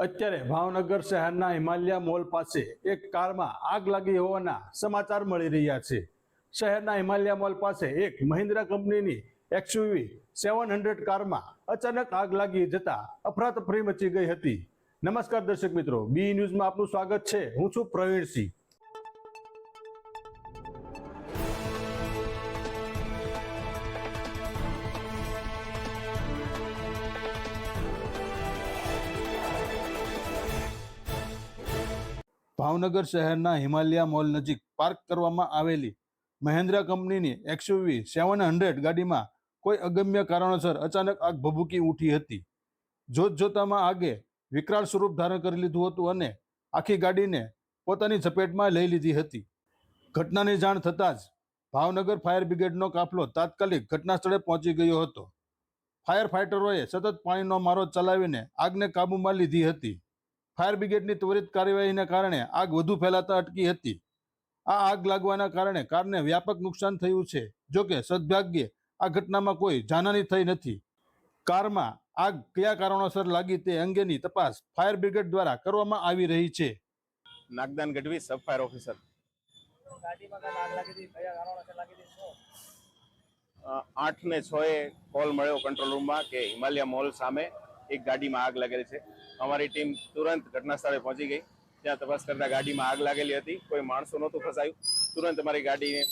અત્યારે ભાવનગર શહેરના હિમાલયા મોલ પાસે એક કારમાં આગ લાગી હોવાના સમાચાર મળી રહ્યા છે. શહેરના હિમાલયા મોલ પાસે એક મહિન્દ્રા કંપનીની એક્સયુવી સેવન હંડ્રેડ કારમાં અચાનક આગ લાગી જતા અફરાતફરી મચી ગઈ હતી. નમસ્કાર દર્શક મિત્રો, બી ન્યૂઝમાં આપનું સ્વાગત છે. હું છું પ્રવીણસિંહ. ભાવનગર શહેરના હિમાલયા મોલ નજીક પાર્ક કરવામાં આવેલી મહેન્દ્રા કંપનીની એક્સયુવી સેવન હંડ્રેડ ગાડીમાં કોઈ અગમ્ય કારણોસર અચાનક આગ ભભૂકી ઉઠી હતી. જોત જોતામાં આગે વિકરાળ સ્વરૂપ ધારણ કરી લીધું હતું અને આખી ગાડીને પોતાની ઝપેટમાં લઈ લીધી હતી. ઘટનાની જાણ થતાં જ ભાવનગર ફાયર બ્રિગેડનો કાફલો તાત્કાલિક ઘટના સ્થળે પહોંચી ગયો હતો. ફાયર ફાઇટરોએ સતત પાણીનો મારો ચલાવીને આગને કાબૂમાં લીધી હતી. ફાયર બ્રિગેડની ત્વરિત કાર્યવાહીને કારણે આગ વધુ ફેલાતા અટકી હતી. આ આગ લાગવાના કારણે કારને વ્યાપક નુકસાન થયું છે. જોકે સદભાગ્યે આ ઘટનામાં કોઈ જાનહાની થઈ નથી. કારમાં આગ કયા કારણોસર લાગી તે અંગેની તપાસ ફાયર બ્રિગેડ દ્વારા કરવામાં આવી રહી છે. Nagdan Gadhvi, sub fire officer. આઠ ને છ એ કોલ મળ્યો કંટ્રોલ રૂમમાં કે હિમાલયા મોલ સામે એક ગાડીમાં આગ લાગેલી છે. અમારી ટીમ તુરંત ઘટના સ્થળે પહોંચી ગઈ. ત્યાં તપાસ કરતા ગાડીમાં આગ લાગેલી હતી. કોઈ માણસો નહોતું ફસાયું. તુરંત અમારી ગાડીને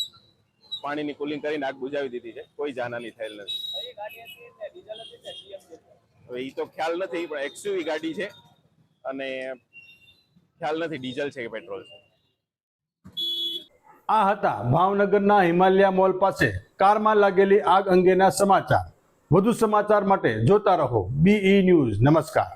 પાણીની કુલિંગ કરીને આગ બુજાવી દીધી છે. કોઈ જાનહાની થયેલ નથી. હવે એ તો ખ્યાલ નથી, પણ એક્સયુવી ગાડી છે અને ખ્યાલ નથી ડીઝલ છે કે પેટ્રોલ છે. આ હતા ભાવનગરના હિમાલયા મોલ પાસે કારમાં લાગેલી આગ અંગેના સમાચાર. વધુ સમાચાર માટે જોતા રહો બીઈ ન્યૂઝ નમસ્કાર.